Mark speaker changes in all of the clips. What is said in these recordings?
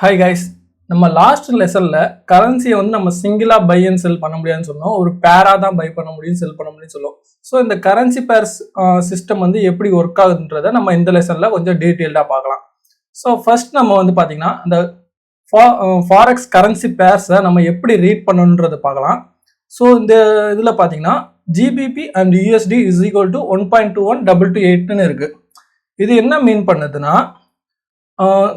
Speaker 1: Hi guys நம்ம last லெசனில் கரன்சியை வந்து நம்ம சிங்கிளாக பை அண்ட் செல் பண்ண முடியாதுன்னு சொன்னோம். ஒரு பேராக தான் பை பண்ண முடியும் செல் பண்ண முடியும்னு சொல்லுவோம் ஸோ இந்த கரன்சி பேர்ஸ் சிஸ்டம் வந்து எப்படி ஒர்க் ஆகுதுன்றதை நம்ம இந்த லெசனில் கொஞ்சம் டீட்டெயில்டாக பார்க்கலாம். ஸோ ஃபர்ஸ்ட் நம்ம வந்து பார்த்தீங்கன்னா அந்த ஃபாரெக்ஸ் கரன்சி பேர்ஸை நம்ம எப்படி ரீட் பண்ணணுன்றதை பார்க்கலாம். ஸோ இந்த இதில் பார்த்தீங்கன்னா GBP and USD is equal to one point two one double two எயிட்னு இருக்குது இது என்ன மீன் பண்ணுதுன்னா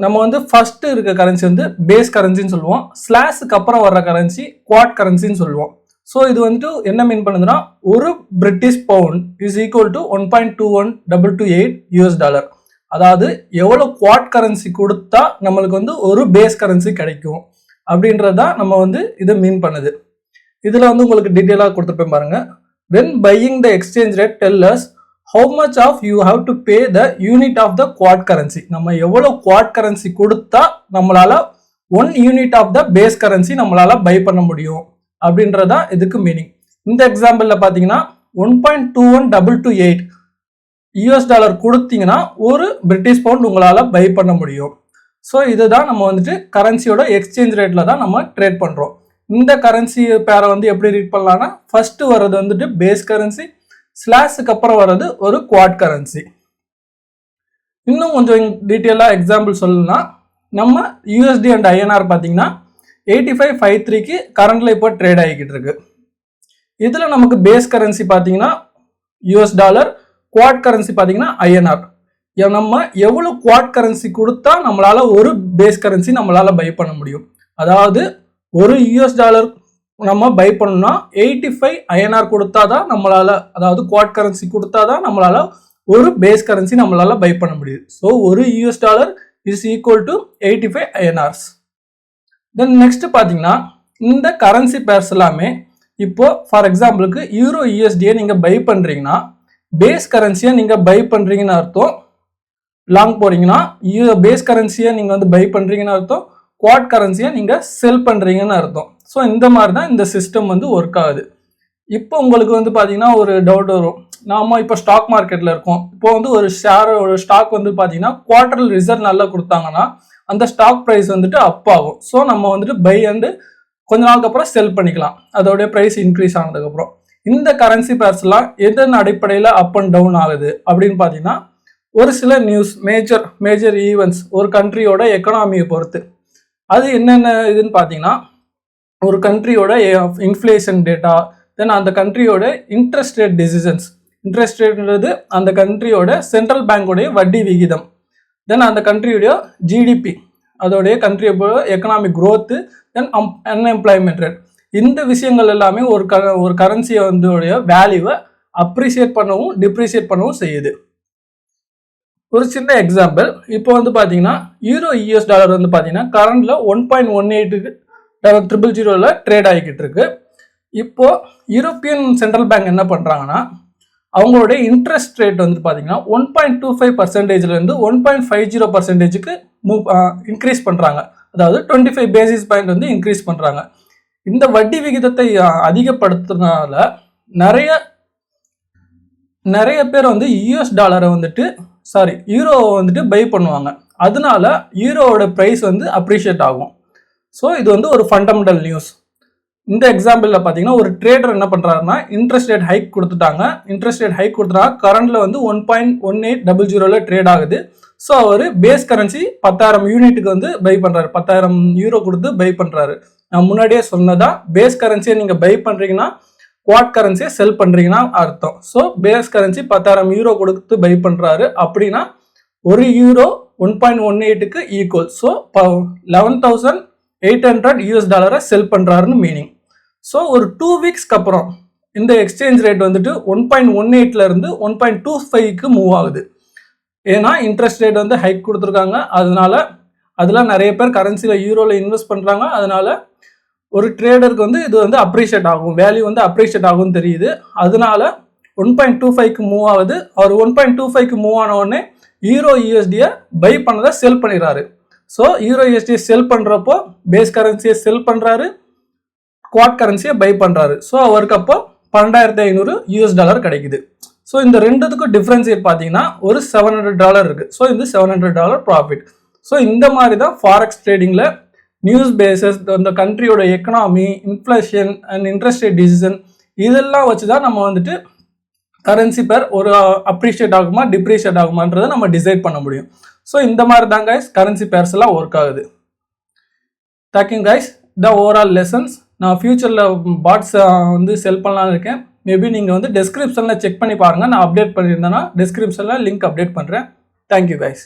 Speaker 1: நம்ம வந்து ஃபஸ்ட்டு இருக்க கரன்சி வந்து பேஸ் கரன்சின்னு சொல்லுவோம். ஸ்லாஸுக்கு அப்புறம் வர்ற கரன்சி குவாட் கரன்சின்னு சொல்லுவோம். ஸோ இது வந்துட்டு என்ன மீன் பண்ணுதுன்னா ஒரு British pound is equal to one point two one double two eight US dollar அதாவது எவ்வளோ குவாட் கரன்சி கொடுத்தா நம்மளுக்கு வந்து ஒரு பேஸ் கரன்சி கிடைக்கும். அப்படின்றது தான் நம்ம வந்து இதை மீன் பண்ணுது. இதில் வந்து உங்களுக்கு டீட்டெயிலாக கொடுத்துருப்பேன் பாருங்கள் when buying the exchange rate tellers how much of you have to pay the unit of the quote currency நம்ம எவ்வளோ குவாட் கரன்சி கொடுத்தா நம்மளால one unit of the base currency நம்மளால பை பண்ண முடியும்? அப்படின்றதான் இதுக்கு மீனிங் இந்த எக்ஸாம்பிளில் பார்த்தீங்கன்னா one point two one double two eight US dollar கொடுத்தீங்கன்னா ஒரு பிரிட்டிஷ் பவுண்ட் உங்களால் பை பண்ண முடியும். ஸோ இதுதான் நம்ம வந்துட்டு கரன்சியோட எக்ஸ்சேஞ்ச் ரேட்டில் தான் நம்ம ட்ரேட் பண்ணுறோம் இந்த கரன்சி பேரை வந்து எப்படி ரீட் பண்ணலான்னா ஃபஸ்ட்டு வர்றது வந்துட்டு பேஸ் கரன்சி ஸ்லாஷுக்கு அப்புறம் வர்றது ஒரு குவாட் கரன்சி இன்னும் கொஞ்சம் டீட்டெயிலாக எக்ஸாம்பிள் சொல்லணும்னா நம்ம யூஎஸ்டி அண்ட் ஐஎன்ஆர் பார்த்தீங்கன்னா எயிட்டி ஃபைவ் ஃபைவ் த்ரீக்கு கரண்டில் இப்போ ட்ரேட் ஆகிக்கிட்டு இருக்கு. இதில் நமக்கு பேஸ் கரன்சி பார்த்தீங்கன்னா யூஎஸ் டாலர் குவாட் கரன்சி பார்த்தீங்கன்னா ஐஎன்ஆர் நம்ம எவ்வளோ குவாட் கரன்சி கொடுத்தா நம்மளால் ஒரு பேஸ் கரன்சி நம்மளால் பை பண்ண முடியும். அதாவது ஒரு யூஎஸ் டாலர் நம்ம பை பண்ணோம்னா எயிட்டி ஃபைவ் ஐஎன்ஆர் கொடுத்தா தான் நம்மளால் அதாவது குவாட் கரன்சி கொடுத்தா தான் நம்மளால் ஒரு பேஸ் கரன்சி நம்மளால் பை பண்ண முடியுது. ஸோ ஒரு US dollar is equal to eighty five INRs then next பார்த்தீங்கன்னா இந்த கரன்சி பேர்ஸ் எல்லாமே இப்போ ஃபார் எக்ஸாம்பிளுக்கு யூரோ யூஎஸ்டியை நீங்கள் பை பண்ணுறீங்கன்னா பேஸ் கரன்சியை நீங்கள் பை பண்ணுறீங்கன்னு அர்த்தம். லாங் போறீங்கன்னா பேஸ் கரன்சியை நீங்கள் வந்து பை பண்ணுறீங்கன்னு அர்த்தம். குவாட் கரன்சியை நீங்கள் செல் பண்ணுறீங்கன்னு அர்த்தம். ஸோ இந்த மாதிரி தான் இந்த சிஸ்டம் வந்து ஒர்க் ஆகுது. இப்போ உங்களுக்கு வந்து பார்த்தீங்கன்னா ஒரு டவுட் வரும். நாம இப்போ ஸ்டாக் மார்க்கெட்டில் இருக்கோம். இப்போ வந்து ஒரு ஷேர் ஒரு ஸ்டாக் வந்து பார்த்தீங்கன்னா குவார்டர் ரிசல்ட் நல்லா கொடுத்தாங்கன்னா அந்த ஸ்டாக் ப்ரைஸ் வந்துட்டு அப் ஆகும். ஸோ நம்ம வந்துட்டு பை வந்து கொஞ்ச நாளுக்கு அப்புறம் செல் பண்ணிக்கலாம். அதோடைய ப்ரைஸ் இன்க்ரீஸ் ஆனதுக்கப்புறம் இந்த கரன்சி பேர்ஸ்லாம் எதன் அடிப்படையில் அப் அண்ட் டவுன் ஆகுது அப்படின்னு பார்த்தீங்கன்னா ஒரு சில நியூஸ் மேஜர் மேஜர் ஈவெண்ட்ஸ் ஒரு கண்ட்ரியோட எக்கனாமியை பொறுத்து. அது என்னென்ன இதுன்னு பார்த்தீங்கன்னா ஒரு கண்ட்ரியோட இன்ஃப்ளேஷன் டேட்டா தென் அந்த கண்ட்ரியோட இன்ட்ரெஸ்ட் ரேட் டிசிஷன்ஸ் இன்ட்ரெஸ்ட் ரேட்ன்றது அந்த கண்ட்ரியோட சென்ட்ரல் பேங்கோடைய வட்டி விகிதம். தென் அந்த கண்ட்ரியுடைய ஜிடிபி அதோடைய கண்ட்ரியோட economic growth then um unemployment rate இந்த விஷயங்கள் எல்லாமே ஒரு க ஒரு கரன்சியை வந்து வேல்யூவை அப்ரிசியேட் பண்ணவும் டிப்ரிசியேட் பண்ணவும் செய்யுது. ஒரு சின்ன எக்ஸாம்பிள் இப்போ வந்து பார்த்தீங்கன்னா யூரோ யூஎஸ் டாலர் வந்து பார்த்தீங்கன்னா கரண்டில் ஒன் பாயிண்ட் ஒன் எயிட்டுக்கு ட்ரிபிள் ஜீரோவில் ட்ரேட் ஆகிக்கிட்டு இருக்கு. இப்போது யூரோப்பியன் சென்ட்ரல் பேங்க் என்ன பண்ணுறாங்கன்னா அவங்களுடைய இன்ட்ரெஸ்ட் ரேட் வந்து பார்த்தீங்கன்னா ஒன் பாயிண்ட் டூ ஃபைவ் பர்சன்டேஜ்லேருந்து ஒன் பாயிண்ட் ஃபைவ் ஜீரோ பர்சன்டேஜுக்கு மூவ் இன்க்ரீஸ் பண்ணுறாங்க அதாவது டுவெண்ட்டி ஃபைவ் பேசிஸ் பாயிண்ட் வந்து இன்க்ரீஸ் பண்ணுறாங்க இந்த வட்டி விகிதத்தை அதிகப்படுத்துறதுனால நிறைய நிறைய பேர் வந்து யூஎஸ் டாலரை வந்துட்டு சாரி யூரோவை வந்துட்டு பை பண்ணுவாங்க. அதனால யூரோவோட ப்ரைஸ் வந்து அப்ரிஷியேட் ஆகும். ஸோ இது வந்து ஒரு ஃபண்டமெண்டல் நியூஸ் இந்த எக்ஸாம்பிளில் பார்த்தீங்கன்னா ஒரு ட்ரேடர் என்ன பண்ணுறாருன்னா இன்ட்ரெஸ்ட் ரேட் ஹைக் கொடுத்துட்டாங்க. இன்ட்ரெஸ்ட் ரேட் ஹைக் கொடுத்துட்டாங்க கரண்டில் வந்து one point one eight double ஜீரோவில் ட்ரேட் ஆகுது. ஸோ அவர் பேஸ் கரன்சி பத்தாயிரம் யூனிட்டுக்கு வந்து பை பண்ணுறாரு பத்தாயிரம் யூரோ கொடுத்து பை பண்ணுறாரு நான் முன்னாடியே சொன்னதா பேஸ் கரன்சியை நீங்கள் பை பண்ணுறீங்கன்னா குவாட் கரன்சியை செல் பண்ணுறீங்கன்னா அர்த்தம். ஸோ பேஸ் கரன்சி பத்தாயிரம் யூரோ கொடுத்து பை பண்ணுறாரு அப்படின்னா ஒரு யூரோ ஒன் பாயிண்ட் ஒன் எயிட்டுக்கு equal so eleven thousand eight hundred US டாலரை செல் பண்ணுறாருன்னு மீனிங் ஸோ ஒரு டூ வீக்ஸ்க்கு அப்புறம் இந்த எக்ஸ்சேஞ்ச் ரேட் வந்துட்டு ஒன் பாயிண்ட் ஒன் எயிட்லேருந்து ஒன் பாயிண்ட் டூ ஃபைவ்க்கு மூவ் ஆகுது. ஏன்னா இன்ட்ரெஸ்ட் ரேட் வந்து ஹைக் கொடுத்துருக்காங்க. அதனால அதெல்லாம் நிறைய பேர் கரன்சியில் யூரோவில் இன்வெஸ்ட் பண்ணுறாங்க அதனால ஒரு ட்ரேடருக்கு வந்து இது வந்து அப்ரிஷியேட் ஆகும். வேல்யூ வந்து அப்ரிஷியேட் ஆகும்னு தெரியுது. அதனால ஒன் பாயிண்ட் டூ ஃபைவ்க்கு மூவ் ஆகுது. அவர் ஒன் பாயிண்ட் டூ ஃபைவ்க்கு மூவ் ஆன உடனே யூரோ யூஎஸ்டியை பை பண்ணதை செல் பண்ணிடுறாரு. ஸோ யூரோ யூஎஸ்டி செல் பண்ணுறப்போ பேஸ் கரன்சியை செல் பண்ணுறாரு குவாட் கரன்சியை பை பண்ணுறாரு ஸோ அவருக்கு அப்போ பன்னெண்டாயிரத்தி ஐநூறு யூஎஸ் டாலர் கிடைக்குது. ஸோ இந்த ரெண்டுத்துக்கும் டிஃப்ரென்சியேட் பார்த்தீங்கன்னா ஒரு செவன் ஹண்ட்ரட் டாலர் இருக்குது ஸோ இந்த seven hundred dollar profit so இந்த மாதிரி தான் ஃபாரெக்ஸ் ட்ரேடிங்கில் நியூஸ் பேசஸ் இந்த கண்ட்ரியோட economy inflation and interest rate decision இதெல்லாம் வச்சு தான் நம்ம வந்துட்டு கரன்சி பேர் ஒரு uh, அப்ரிஷியேட் ஆகுமா டிப்ரிஷியேட் ஆகுமான்றதை நம்ம டிசைட் பண்ண முடியும். ஸோ இந்த மாதிரி தான் கைஸ் கரன்சி பேர்ஸ் எல்லாம் ஒர்க் ஆகுது. Thank you guys the overall lessons நான் ஃப்யூச்சரில் பாட்ஸ் வந்து செல் பண்ணலான்னு இருக்கேன். மேபி நீங்கள் வந்து டெஸ்கிரிப்ஷனில் செக் பண்ணி பாருங்கள் நான் அப்டேட் பண்ணியிருந்தேன்னா டெஸ்கிரிப்ஷனில் லிங்க் அப்டேட் பண்ணுறேன் தேங்க்யூ கைஸ்